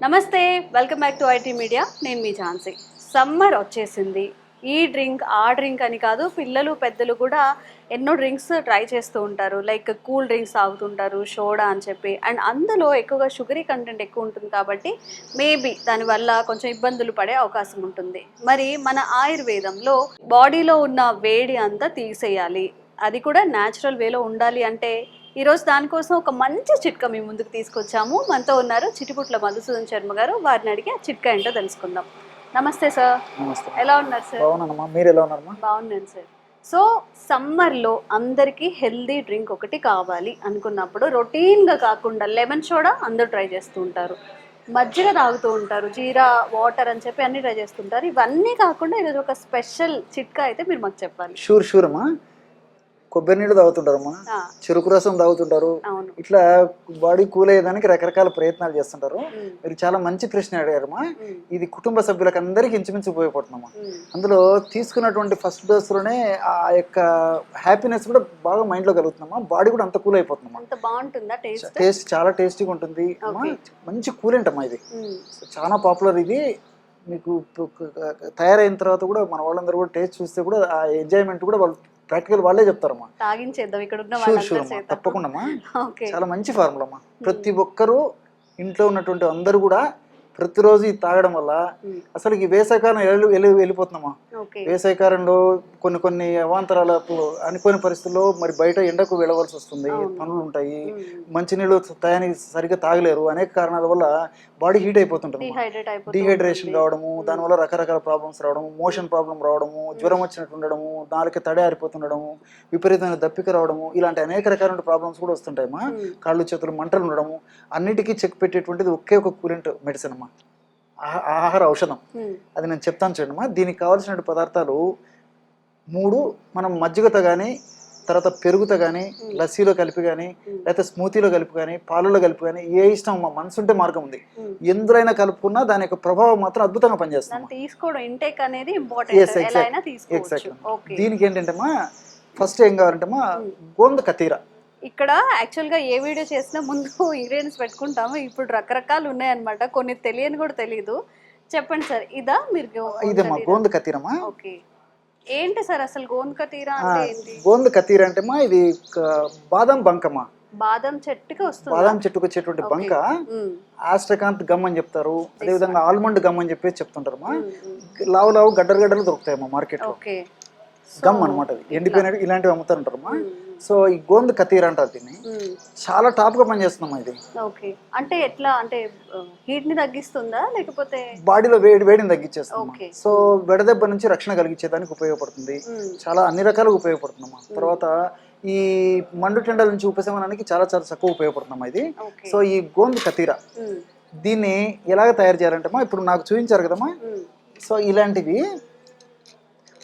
నమస్తే welcome back to IT media నేను మీ ఝాన్సీ. సమ్మర్ వచ్చేసింది. ఈ డ్రింక్ ఆ డ్రింక్ అని కాదు పిల్లలు పెద్దలు కూడా ఎన్నో డ్రింక్స్ ట్రై చేస్తూ ఉంటారు. లైక్ కూల్ డ్రింక్స్ తాగుతుంటారు సోడా అని చెప్పి. అండ్ అందులో ఎక్కువగా షుగరీ కంటెంట్ ఎక్కువ ఉంటుంది కాబట్టి మేబీ దానివల్ల కొంచెం ఇబ్బందులు పడే అవకాశం ఉంటుంది. మరి మన ఆయుర్వేదంలో బాడీలో ఉన్న వేడి అంతా తీసేయాలి. అది కూడా న్యాచురల్ వేలో ఉండాలి అంటే ఈరోజు దానికోసం ఒక మంచి చిట్కా మీ ముందుకు తీసుకొచ్చాము. మనతో ఉన్నారు చిటిపుట్ల మధుసూదన్ శర్మ గారు. వారిని అడిగి ఆ చిట్కా ఏంటో తెలుసుకుందాం. నమస్తే సార్. ఎలా ఉన్నారు సార్? బాగున్నానమ్మా. మీరు ఎలా ఉన్నారమ్మా బాగున్నాను సార్. సో సమ్మర్లో అందరికీ హెల్దీ డ్రింక్ ఒకటి కావాలి అనుకున్నప్పుడు రొటీన్గా కాకుండా లెమన్ సోడా అందరూ ట్రై చేస్తూ ఉంటారు. మజ్జిగ తాగుతూ ఉంటారు. జీరా వాటర్ అని చెప్పి అన్ని ట్రై చేస్తుంటారు ఇవన్నీ కాకుండా ఈరోజు ఒక స్పెషల్ చిట్కా అయితే మీరు మాకు చెప్పాలి. షూర్ షూర్ అమ్మా కొబ్బరి నీళ్ళు తాగుతుంటారమ్మా. ఆ, చెరుకు రసం తాగుతుంటారు. ఇట్లా బాడీ కూల్ అయ్యేదానికి రకరకాల ప్రయత్నాలు చేస్తుంటారు. మీరు చాలా మంచి ప్రశ్న అడిగారమ్మా. ఇది కుటుంబ సభ్యులకు అందరికీ ఇంచుమించు ఉపయోగపడుతుందమ్మా. అందులో తీసుకున్నటువంటి ఫస్ట్ డోస్లోనే ఆ యొక్క హ్యాపీనెస్ కూడా బాగా మైండ్లో కలుగుతుందమ్మా. బాడీ కూడా అంత కూల్ అయిపోతుందమ్మా టేస్ట్? చాలా టేస్టీగా ఉంటుంది. అమ్మా. మంచి కూలెంట్ అమ్మా ఇది చాలా పాపులర్ ఇది. మీకు తయారైన తర్వాత కూడా మన వాళ్ళందరూ కూడా టేస్ట్ చూస్తే కూడా ఆ ఎంజాయ్మెంట్ కూడా వాళ్ళు ప్రాక్టికల్ వాళ్ళే చెప్తారమ్మా. తాగించేద్దాం ఇక్కడ ఉన్న షూర్ షూర్ అమ్మా. తప్పకుండా అమ్మా చాలా మంచి ఫార్ములా అమ్మా. ప్రతి ఒక్కరూ ఇంట్లో ఉన్నటువంటి అందరూ కూడా ప్రతిరోజు ఇది తాగడం వల్ల ఉమ్, అసలు ఈ వేసవికాలం వెళ్ళి వెళ్ళి వెళ్ళిపోతున్నామా వేసవికాలంలో కొన్ని కొన్ని అవాంతరాలకు అనుకోని పరిస్థితుల్లో మరి బయట ఎండకు వెళ్ళవలసి వస్తుంది. పనులు ఉంటాయి మంచినీళ్ళు టయానికి సరిగ్గా తాగలేరు అనేక కారణాల వల్ల బాడీ హీట్ అయిపోతుంటుంది డిహైడ్రేషన్ కావడము దానివల్ల రకరకాల ప్రాబ్లమ్స్ రావడము మోషన్ ప్రాబ్లం రావడము జ్వరం వచ్చినట్టు ఉండడము నాలుక తడి ఆరిపోతుండడము విపరీతమైన దప్పిక రావడము ఇలాంటి అనేక రకాల ప్రాబ్లమ్స్ కూడా వస్తుంటాయమ్మా కాళ్ళు చేతులు మంటలు ఉండడము అన్నిటికీ చెక్ పెట్టేటువంటిది ఒకే ఒక కూలెంట్ మెడిసిన్ అమ్మా. ఆహార ఔషధం. అది నేను చెప్తాను చూడమ్మా దీనికి కావాల్సిన పదార్థాలు మూడు మనం మజ్జిగతో కానీ తర్వాత పెరుగుతో కానీ లస్సీలో కలిపి కానీ లేకపోతే స్మూతీలో కలిపి కానీ పాలలో కలిపి కానీ ఏ ఇష్టం మా మనసు ఉంటే మార్గం ఉంది. ఎందులైనా కలుపుకున్నా దాని యొక్క ప్రభావం మాత్రం అద్భుతంగా పనిచేస్తుంది తీసుకోవడం ఇంటేక్ అనేది ఇంపార్టెంట్ దీనికి ఏంటంటేమా ఫస్ట్ ఏం కావాలంటేమా గోంద కతీర ఇక్కడ యాక్చువల్గా ఏ వీడియో చేసినా ముందు ఇంగ్రీడియంట్స్ పెట్టుకుంటాము. ఇప్పుడు రకరకాలు ఉన్నాయన్నమాట. కొన్ని తెలియని కూడా తెలియదు చెప్పండి సార్. ఇదా? మీరు ఇదమ్మా గోంద కతీరమ్మా ఓకే. ఏంటి సార్ అసలు గోంద తీరా ఆ, అంటే ఏంటి? గోంద కతీర అంటేమా ఇది క- బాదం బంకమ్మా బాదం చెట్టుకి వస్తుంది? బాదం చెట్టుకు వచ్చేటువంటి బంక. ఆస్ట్రకాంత్ గమ్ అని చెప్తారు. అదేవిధంగా ఆల్మండ్ గమ్ అని చెప్పేసి చెప్తుంటారమ్మా. లావు లావు గడ్డలు గడ్డలు దొరుకుతాయమ్మా ఓకే. గమ్ అనమాట అది. ఎండిపోయినవి ఇలాంటివి అమ్ముతారంటారమ్మా. సో ఈ గోంద కతీర అంటారు దీన్ని. చాలా టాప్గా పనిచేస్తుందమ్మా ఇది. ఓకే. అంటే ఎట్లా? అంటే హీట్ని తగ్గిస్తుందా? లేకపోతే బాడీలో వేడి వేడిని తగ్గించేస్తుంది. సో బెడదెబ్బ నుంచి రక్షణ కలిగించేదానికి ఉపయోగపడుతుంది. చాలా అన్ని రకాలుగా ఉపయోగపడుతుందమ్మా. తర్వాత ఈ మండు టెండల నుంచి ఉపశమనానికి చాలా చాలా చక్కగా ఉపయోగపడుతుందమ్మా ఇది. సో ఈ గోంద కతీర. దీన్ని ఎలాగ తయారు చేయాలంటే ఇప్పుడు నాకు చూపించారు కదమ్మా. మ్మ్. సో ఇలాంటివి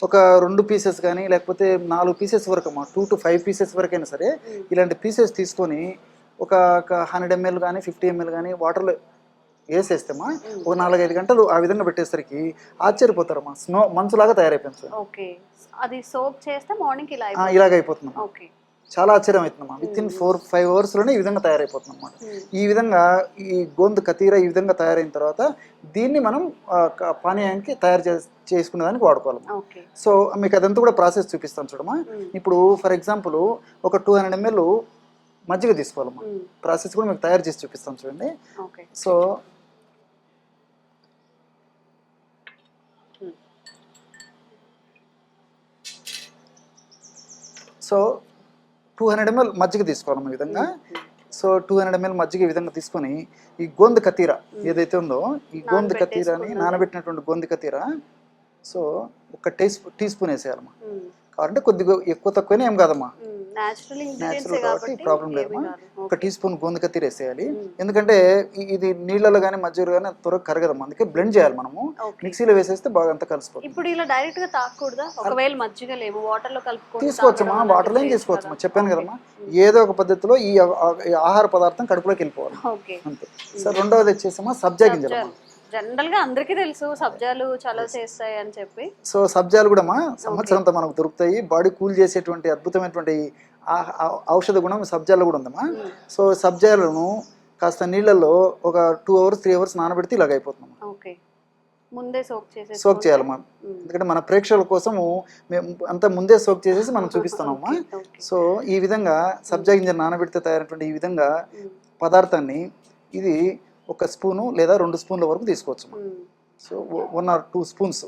ఒక రెండు పీసెస్ కానీ లేకపోతే నాలుగు పీసెస్ వరకు అమ్మా టూ టు ఫైవ్ పీసెస్ వరకైనా సరే. ఇలాంటి పీసెస్ తీసుకొని ఒక హండ్రెడ్ ఎంఎల్ కానీ ఫిఫ్టీ ఎంఎల్ కానీ వాటర్లో వేసేస్తామా ఒక నాలుగైదు గంటలు ఆ విధంగా పెట్టేసరికి ఆశ్చర్యపోతారమ్మా స్నో మంచులాగా తయారైపోయింది. ఓకే అది సోప్ చేస్తే మార్నింగ్ ఇలా ఆ, అయిపోతుంది. ఇలాగ అయిపోతుందమ్మా ఓకే చాలా ఆశ్చర్యం అవుతుందమ్మా విత్ ఇన్ ఫోర్ ఫైవ్ అవర్స్లోనే ఈ విధంగా తయారైపోతుంది అన్నమాట మ్మ్. ఈ విధంగా ఈ గొంతు కతీర ఈ విధంగా తయారైన తర్వాత దీన్ని మనం పానీయానికి తయారు చేసి చేసుకునే దానికి వాడుకోవాలి సో మీకు అదంతా కూడా ప్రాసెస్ చూపిస్తాను చూడమ్మా. మ్మ్. ఇప్పుడు ఫర్ ఎగ్జాంపుల్ ఒక టూ హండ్రెడ్ ఎంఎల్ మజ్జిగ తీసుకోవాలమ్మా మ్మ్. ప్రాసెస్ కూడా మీకు తయారు చేసి చూపిస్తాను చూడండి. So Hmm. So two hundred ML మజ్జిగ తీసుకోవాలమ్మా ఈ విధంగా సో టూ హండ్రెడ్ ఎంఎల్ మజ్జిగ ఈ విధంగా తీసుకొని ఈ గోంద కతీర ఏదైతే ఉందో ఈ గోంద కతీరని. నానబెట్టినటువంటి గోంద కతీర సో ఒక టీ స్పూ టీ స్పూన్ వేసేయాలమ్మా మ్మ్. కావాలంటే కొద్దిగా ఎక్కువ తక్కువనే ఏం కాదమ్మా మ్మ్. న్యాచురల్ కాబట్టి ప్రాబ్లం కాదు. ఒక టీ స్పూన్ గోంద కతీర వేసేయాలి. మ్మ్. ఎందుకంటే ఇది నీళ్ళలో కానీ మజ్జిగలో కానీ త్వరగా కరగదమ్మా అందుకే బ్లెండ్ చేయాలి మనము. మిక్సీలో వేసేస్తే బాగా అంతా కలిసిపోతుంది. ఇప్పుడు ఇలా డైరెక్ట్గా తాగకూడదా ఒకవేళ మజ్జిగ లేవు వాటర్లో కలుపుకొని తీసుకోవచ్చమ్మా ఏం అలాంటివి తీసుకోవచ్చమ్మా చెప్పాను కదా? కదమ్మా ఏదో ఒక పద్ధతిలో ఈ ఆహార పదార్థం కడుపులోకి వెళ్ళిపోవాలి. అంతే. సార్ రెండవది వచ్చేసమ్మా సబ్జా గింజలమ్మా జనరల్గా అందరికీ తెలుసు సబ్జాలు చలవ చేస్తాయి అని చెప్పి. సో సబ్జాలు కూడా మా సంవత్సరం అంతా మనకు దొరుకుతాయి. బాడీ కూల్ చేసేటువంటి అద్భుతమైనటువంటి ఔషధ గుణం సబ్జాల్లో కూడా ఉందమ్మా. సో సబ్జాలను కాస్త నీళ్ళల్లో ఒక టూ అవర్స్ త్రీ అవర్స్ నానబెడితే ఇలాగ అయిపోతుందమ్మా. ఓకే ముందే సోక్ చేసేసి సోక్ చేయాలమ్మా. ఎందుకంటే మన ప్రేక్షకుల కోసము మేము అంతా ముందే సోక్ చేసేసి మనం చూపిస్తున్నామమ్మా. సో ఈ విధంగా సబ్జా గింజలు నానబెడితే తయారైనటువంటి ఈ విధంగా పదార్థాన్ని ఇది ఒక స్పూను లేదా రెండు స్పూన్ల వరకు తీసుకోవచ్చు so one or two spoons.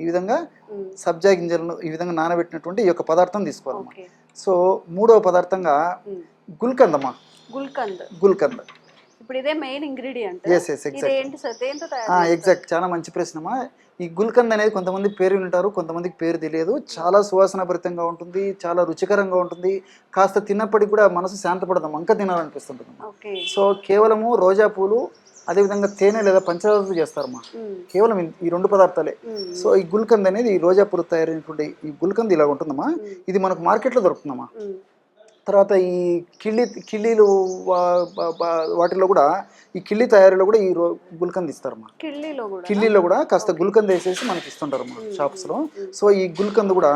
ఈ విధంగా సబ్జా గింజలను ఈ విధంగా నానబెట్టినటువంటి ఈ యొక్క పదార్థం తీసుకోవాలమ్మా. ఓకే. సో మూడవ పదార్థంగా గుల్కందమ్మా. గుల్కంద్. గుల్కంద్. ఇప్పుడు ఇదే main ingredient yes yes exact sir? దేంతో ఎగ్జాక్ట్ చాలా మంచి ప్రశ్నమా? ఈ గుల్కంద్ అనేది కొంతమంది పేరు వింటారు కొంతమందికి పేరు తెలియదు. చాలా సువాసనాభరితంగా ఉంటుంది చాలా రుచికరంగా ఉంటుంది. కాస్త తిన్నప్పటికి కూడా మనసు శాంతపడదాం అంక తినాలనిపిస్తుంటుంది. సో కేవలము రోజా పూలు అదేవిధంగా తేనె లేదా పంచదారతో చేస్తారమ్మా కేవలం ఈ రెండు పదార్థాలే. సో ఈ గుల్కంద్ అనేది ఈ రోజా పూలు తయారైనటువంటి ఈ గుల్కంద్ ఇలా ఉంటుందమ్మా ఇది మనకు మార్కెట్లో దొరుకుతుందమ్మా. తర్వాత ఈ కిళ్ళి కిళ్ళీలు వాటిలో కూడా ఈ కిళ్ళి తయారీలో కూడా ఈ రో గుల్కంద్ ఇస్తారమ్మా కిళ్ళీలో కూడా? కాస్త గుల్కంద్ వేసేసి మనకి ఇస్తుంటారమ్మా షాప్స్లో. సో ఈ గుల్కంద్ కూడా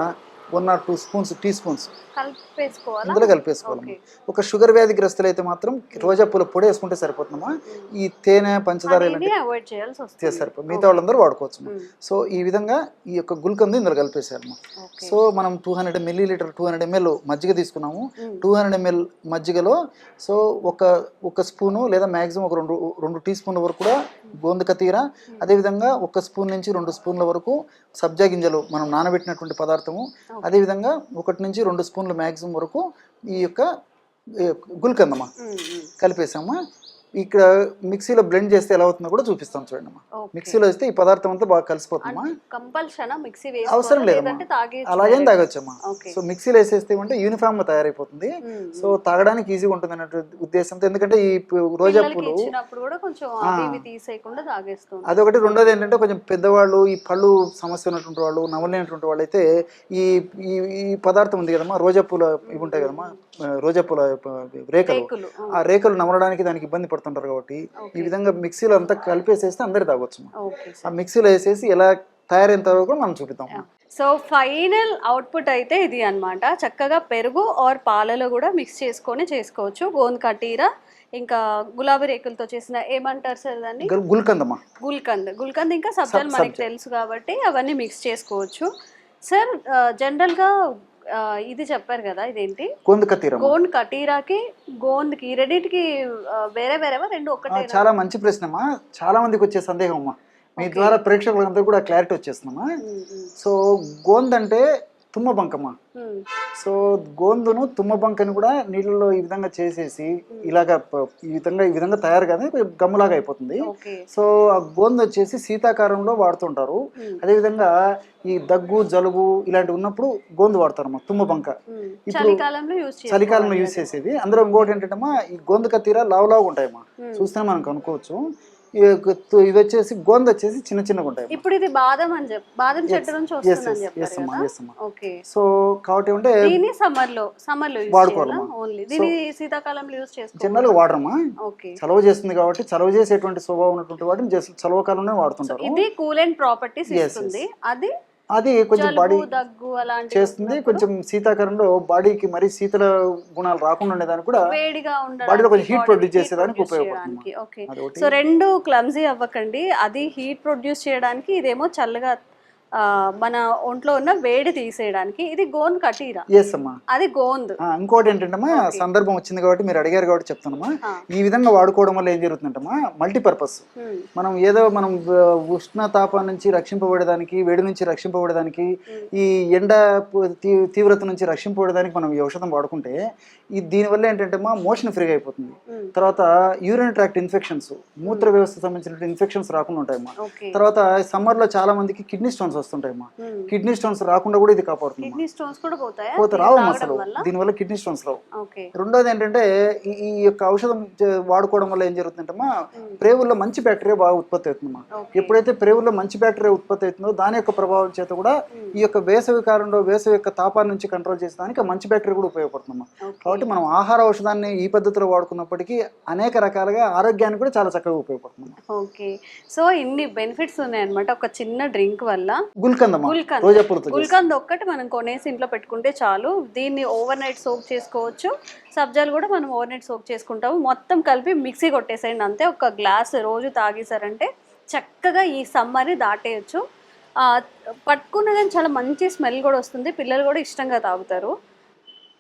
one or two spoons teaspoons. కలిపేసుకోవాలా? ఇందులో కలిపేసుకోవాలమ్మా ఓకే. ఒక షుగర్ వ్యాధిగ్రస్తులు అయితే మాత్రం రోజా పూల పొడి వేసుకుంటే సరిపోతుందమ్మా. ఈ తేనె పంచదార సరిపోతుంది మిగతా వాళ్ళందరూ వాడుకోవచ్చు. సో ఈ విధంగా ఈ యొక్క గుల్కంద్ ఇందులో కలిపేసారమ్మా సో మనం two hundred millilitre two hundred ML మజ్జిగ తీసుకున్నాము. టూ హండ్రెడ్ ఎంఎల్ మజ్జిగలో సో ఒక ఒక స్పూను లేదా మ్యాక్సిమం ఒక రెండు రెండు టీ స్పూన్ల వరకు కూడా గోందుక తీర. అదేవిధంగా ఒక స్పూన్ నుంచి రెండు స్పూన్ల వరకు సబ్జా గింజలు మనం నానబెట్టినటువంటి పదార్థము. అదేవిధంగా ఒకటి నుంచి రెండు స్పూన్ల మ్యాక్సిమం వరకు ఈ యొక్క గుల్కందమ్మ మ్మ్, మ్మ్. కలిపేసాము ఇక్కడ మిక్సీలో బ్లెండ్ చేస్తే ఎలా అవుతుందో కూడా చూపిస్తాం చూడండి అమ్మా. మిక్సీలో వేస్తే ఈ పదార్థం అంతా బాగా కలిసిపోతుందమ్మా కంపల్షన్ మిక్సీ అవసరం లేదమ్మా అలాగేం తాగొచ్చమ్మా. సో మిక్సీలో వేసేస్తే ఏమంటే యూనిఫామ్గా తయారైపోతుంది. సో తాగడానికి ఈజీగా ఉంటుంది అన్నట్టు ఉద్దేశంతో ఎందుకంటే ఈ రోజా పూలు అదొకటి. రెండోది ఏంటంటే కొంచెం పెద్దవాళ్ళు ఈ పళ్ళు సమస్య ఉన్నటువంటి వాళ్ళు నవలేనటువంటి వాళ్ళు అయితే ఈ ఈ పదార్థం ఉంది కదమ్మా రోజా పూల ఇవి ఉంటాయి కదమ్మా రోజా పూల రేఖలు. రేకులు ఆ రేఖలు నమలడానికి దానికి ఇబ్బంది పడుతుంటారు కాబట్టి ఈ విధంగా మిక్సీలో అంతా కలిపేసేస్తే అందరు తాగొచ్చు ఆ మిక్సీలో వేసేసి ఎలా తయారైన తర్వాత కూడా మనం చూపిద్దాం. సో ఫైనల్ అవుట్పుట్ అయితే ఇది అన్నమాట. చక్కగా పెరుగు ఆర్ పాలలో కూడా మిక్స్ చేసుకొని చేసుకోవచ్చు. గోంద్ కటీరా ఇంకా గులాబీ రేకులతో చేసిన ఏమంటారు సార్ దాన్ని? గుల్- గుల్కందమ్మా. గుల్కంద్. గుల్కంద్ ఇంకా సబ్జాలు మనకి తెలుసు కాబట్టి అవన్నీ మిక్స్ చేసుకోవచ్చు. సార్ జనరల్గా ఇది చెప్పారు కదా ఇదేంటి? గోందుక తీరం గోండ్ కటీరాకి గోంద్కి రెండింటికి ఆ, వేరే వేరేవా? రెండు ఆ, ఒక్కటే చాలా మంచి ప్రశ్నమ్మా. చాలా మందికి వచ్చే సందేహం అమ్మా. మీ ద్వారా ప్రేక్షకులందరూ కూడా క్లారిటీ వచ్చేస్తుందమ్మా. సో గోంద్ అంటే తుమ్మ బంకమ్మా సో గోందును తుమ్మ బంకని కూడా నీళ్ళలో ఈ విధంగా చేసేసి ఇలాగ ఈ విధంగా ఈ విధంగా తయారు కానీ గమ్ములాగా అయిపోతుంది. సో ఆ గోందు వచ్చేసి శీతాకాలంలో వాడుతుంటారు. అదేవిధంగా ఈ దగ్గు జలుబు ఇలాంటివి ఉన్నప్పుడు గోందు వాడతారమ్మా తుమ్మ బంక ఇప్పుడు చలికాలంలో యూజ్ చేసేది. అందులో ఇంకోటి ఏంటంటే ఈ గోందు కత్తీర లావు లావుగా ఉంటాయమ్మా చూస్తే మనం కనుక్కోవచ్చు. తు- ఇది వచ్చేసి గోంద వచ్చేసి చిన్న చిన్నగా ఉంటాయి ఇప్పుడు ఇది బాదం అని చెప్పి బాదం చెట్టు నుంచి వస్తుందని చెప్పారు సో కాబట్టి అంటే దీన్ని సమ్మర్లో సమ్మర్లో. చేయాలా? ఓన్లీ దీన్ని శీతాకాలంలో యూజ్ చేసుకోవాలి జనరల్గా వాడరమ్మా. ఓకే. చలవ చేస్తుంది కాబట్టి చలవ చేసేటువంటి స్వభావం ఉన్నటువంటి వాటిని చలవ కాలంలో వాడుతుంటారు. ఇది కూల్ అండ్ ప్రాపర్టీస్ ఇస్తుంది. అది అది కొంచెం బాడీ చేస్తుంది. కొంచెం శీతాకాలంలో బాడీకి మరి శీతల గుణాలు రాకుండా ఉండేదానికి కూడా బాడీలో కొంచెం produce heat చేసేదానికి ఉపయోగపడుతుంది. సో రెండు క్లమ్జీ అవ్వకండి. అది హీట్ ప్రొడ్యూస్ చేయడానికి ఇదేమో చల్లగా మన ఒంట్లో ఉన్న వేడి తీసేయడానికి ఇది గోంద్ కటీరా. ఎస్ అమ్మా. అది గోంద్. ఇంకోటి ఏంటంటమ్మా సందర్భం వచ్చింది కాబట్టి మీరు అడిగారు కాబట్టి చెప్తానమ్మా. ఆ. ఈ విధంగా వాడుకోవడం వల్ల ఏం జరుగుతుందంటమ్మా మల్టీపర్పస్ Hmm. మనం ఏదో మనం ఆ, ఉష్ణ తాపం నుంచి రక్షింపబడేదానికి వేడి నుంచి రక్షింపబడేదానికి ఈ ఎండ తీవ్రత నుంచి రక్షింపబడేదానికి మనం ఈ ఔషధం వాడుకుంటే ఈ దీనివల్ల ఏంటంటే మా మోషన్ ఫ్రీగా అయిపోతుంది. Hmm. తర్వాత యూరిన్ ట్రాక్ట్ ఇన్ఫెక్షన్స్ మూత్ర వ్యవస్థ సంబంధించిన ఇన్ఫెక్షన్స్ రాకుండా ఉంటాయమ్మా. తర్వాత సమ్మర్లో చాలా మందికి కిడ్నీ స్టోన్స్ వస్తుంటాయమ్మా. కిడ్నీ స్టోన్స్ రాకుండా కూడా ఇది కాపాడుతుంది కిడ్నీ స్టోన్స్ కూడా పోతాయా? పోతే అసలు. వల్ల? దీనివల్ల కిడ్నీ స్టోన్స్ రావు. రెండోది ఏంటంటే ఈ ఈ యొక్క ఔషధం వాడుకోవడం వల్ల ఏం జరుగుతుందంటమ్మా ప్రేవుల్లో మంచి బ్యాక్టీరియా బాగా ఉత్పత్తి అవుతుందమ్మా ఎప్పుడైతే ప్రేవుల్లో మంచి బ్యాక్టీరియా ఉత్పత్తి అవుతుందో దాని యొక్క ప్రభావం చేత కూడా ఈ యొక్క వేసవి కాలంలో వేసవి యొక్క తాపాన్ని నుంచి కంట్రోల్ చేసేదానికి మంచి బ్యాక్టీరియా కూడా ఉపయోగపడుతుందమ్మా కాబట్టి మనం ఆహార ఔషధాన్ని ఈ పద్ధతిలో వాడుకున్నప్పటికీ అనేక రకాలుగా ఆరోగ్యానికి కూడా చాలా చక్కగా ఉపయోగపడుతుంది ఓకే. సో ఇన్ని బెనిఫిట్స్ ఉన్నాయన్నమాట. ఒక చిన్న డ్రింక్ వల్ల గుల్కంద్. రోజా పూలతో గుల్కంద్ ఒక్కటి మనం కొనేసి ఇంట్లో పెట్టుకుంటే చాలు. దీన్ని ఓవర్ నైట్ సోక్ చేసుకోవచ్చు. సబ్జాలు కూడా మనం ఓవర్ నైట్ సోక్ చేసుకుంటాము. మొత్తం కలిపి మిక్సీ కొట్టేసేయండి అంతే. ఒక గ్లాస్ రోజు తాగేశారంటే చక్కగా ఈ సమ్మర్ని దాటేయచ్చు. పట్టుకున్న కానీ చాలా మంచి స్మెల్ కూడా వస్తుంది. పిల్లలు కూడా ఇష్టంగా తాగుతారు.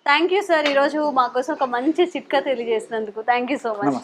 థ్యాంక్ యూ సార్ ఈరోజు మా కోసం ఒక మంచి చిట్కా తెలియజేసినందుకు. Thank you so much